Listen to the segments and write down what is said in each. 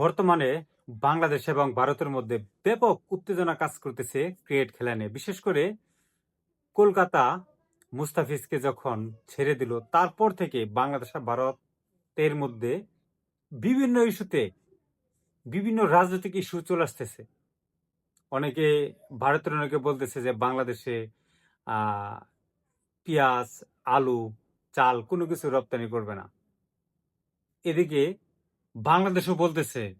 বর্তমানে বাংলাদেশ এবং ভারতের মধ্যে ব্যাপক উত্তেজনা কাজ করতেছে ক্রিকেট খেলা নিয়ে। বিশেষ করে কলকাতা মুস্তাফিজকে যখন ছেড়ে দিল, তারপর থেকে বাংলাদেশ আর ভারতের মধ্যে বিভিন্ন ইস্যুতে বিভিন্ন রাজনৈতিক ইস্যু চলে আসতেছে। অনেকে, ভারতের অনেকে বলতেছে যে বাংলাদেশে পেঁয়াজ, আলু, চাল কোনো কিছু রপ্তানি করবে না। এদিকে বাংলাদেশও বলতেছে,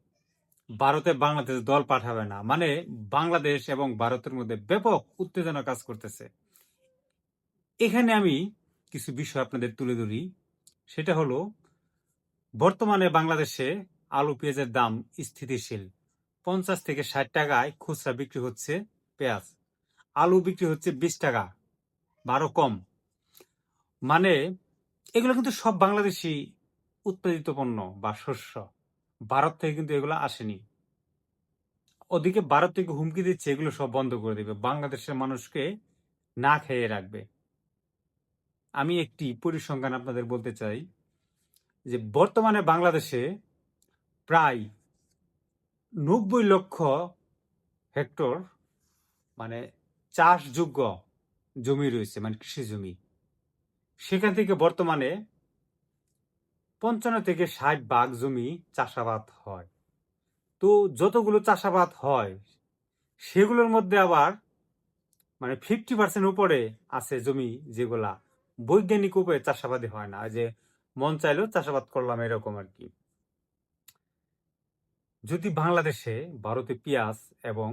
ভারতে বাংলাদেশ দল পাঠাবে না। মানে বাংলাদেশ এবং ভারতের মধ্যে ব্যাপক উত্তেজনা কাজ করতেছে। এখানে আমি কিছু বিষয় আপনাদের তুলে ধরি। সেটা হলো, বর্তমানে বাংলাদেশে আলু পেঁয়াজের দাম স্থিতিশীল। পঞ্চাশ থেকে ষাট টাকায় খুচরা বিক্রি হচ্ছে পেঁয়াজ। আলু বিক্রি হচ্ছে বিশ টাকা, বারো কম। মানে এগুলো কিন্তু সব বাংলাদেশি উৎপাদিত পণ্য বা শস্য। ভারত থেকে কিন্তু এগুলো আসেনি। ওদিকে ভারত থেকে হুমকি দিচ্ছে, এগুলো সব বন্ধ করে দেবে। বাংলাদেশের মানুষকে না খেয়ে রাখবে। আমি একটি পরিসংখ্যান আপনাদের বলতে চাই যে, বর্তমানে বাংলাদেশে প্রায় নব্বই লক্ষ হেক্টর মানে চাষযোগ্য জমি রয়েছে মানে কৃষি জমি। সেখান থেকে বর্তমানে পঞ্চান্ন থেকে ষাট ভাগ জমি চাষাবাদ হয়। তো যতগুলো চাষাবাদ হয়, সেগুলোর মধ্যে আবার মানে ফিফটি পার্সেন্ট উপরে আছে জমি যেগুলা বৈজ্ঞানিক উপায়ে চাষাবাদই হয় না। যে মন চাইলেও চাষাবাদ করলাম এরকম আর কি। যদি বাংলাদেশে ভারতে পেঁয়াজ এবং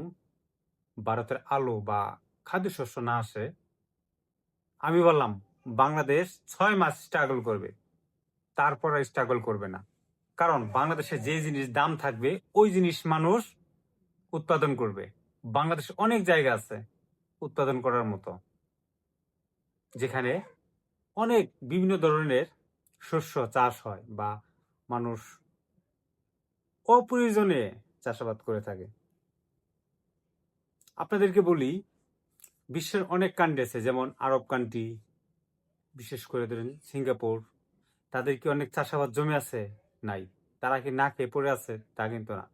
ভারতের আলু বা খাদ্যশস্য না আসে, আমি বললাম বাংলাদেশ ছয় মাস স্ট্রাগল করবে। তারপর স্ট্রাগল করবে না। কারণ বাংলাদেশে যে জিনিস দাম থাকবে, ওই জিনিস মানুষ উৎপাদন করবে। বাংলাদেশে অনেক জায়গা আছে উৎপাদন করার মতো, যেখানে অনেক বিভিন্ন ধরনের শস্য চাষ হয় বা মানুষ অপ্রয়োজনে চাষাবাদ করে থাকে। আপনাদেরকে বলি, বিশ্বের অনেক কান্ট্রি আছে, যেমন আরব কান্ট্রি বিশেষ করে ধরেন সিঙ্গাপুর তাদের কি অনেক চাষাবাদ জমি আছে? নাই। তারা কি না খেয়ে পড়ে আছে? তা কিন্তু না।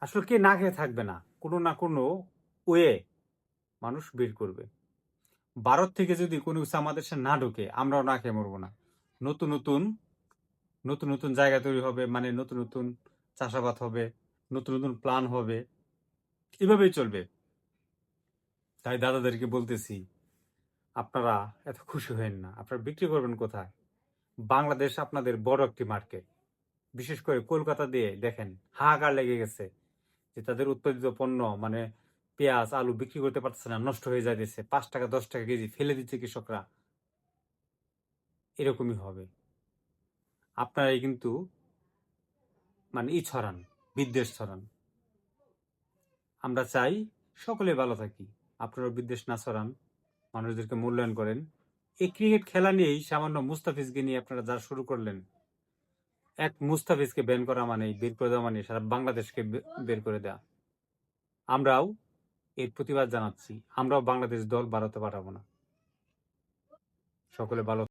আসলে কে না খেয়ে থাকবে না? কোনো না কোনো ওয়ে মানুষ বের করবে। ভারত থেকে যদি কোনো কিছু আমাদের দেশে না ঢোকে, আমরাও না খেয়ে মরবো না। নতুন নতুন নতুন নতুন জায়গা তৈরি হবে মানে নতুন নতুন চাষাবাদ হবে, নতুন নতুন প্ল্যান হবে। এভাবেই চলবে। তাই দাদাদেরকে বলতেছি, আপনারা এত খুশি হয়েন না। আপনারা বিক্রি করবেন কোথায়? বাংলাদেশ আপনাদের বড় একটি মার্কেট। বিশেষ করে কলকাতা দিয়ে দেখেন, হাহাকার লেগে গেছে যে তাদের উৎপাদিত পণ্য মানে পেঁয়াজ, আলু বিক্রি করতে পারতেছে না, নষ্ট হয়ে যাইতেছে। পাঁচ টাকা, দশ টাকা কেজি ফেলে দিচ্ছে কৃষকরা। এরকমই হবে। আপনারাই কিন্তু মানে ই ছড়ান, বিদ্বেষ ছড়ান। আমরা চাই সকলে ভালো থাকি। আপনারা বিদ্বেষ না ছড়ান। মানুষদেরকে মূল্যায়ন করেন। এই ক্রিকেট খেলা নিয়েই সামান্য মুস্তাফিজকে নিয়ে আপনারা যা শুরু করলেন, এক মুস্তাফিজকে ব্যান করা মানে বের করে দেওয়া মানে সারা বাংলাদেশকে বের করে দেওয়া আমরাও এর প্রতিবাদ জানাচ্ছি। আমরাও বাংলাদেশ দল ভারতে পাঠাবো না। সকলে ভালো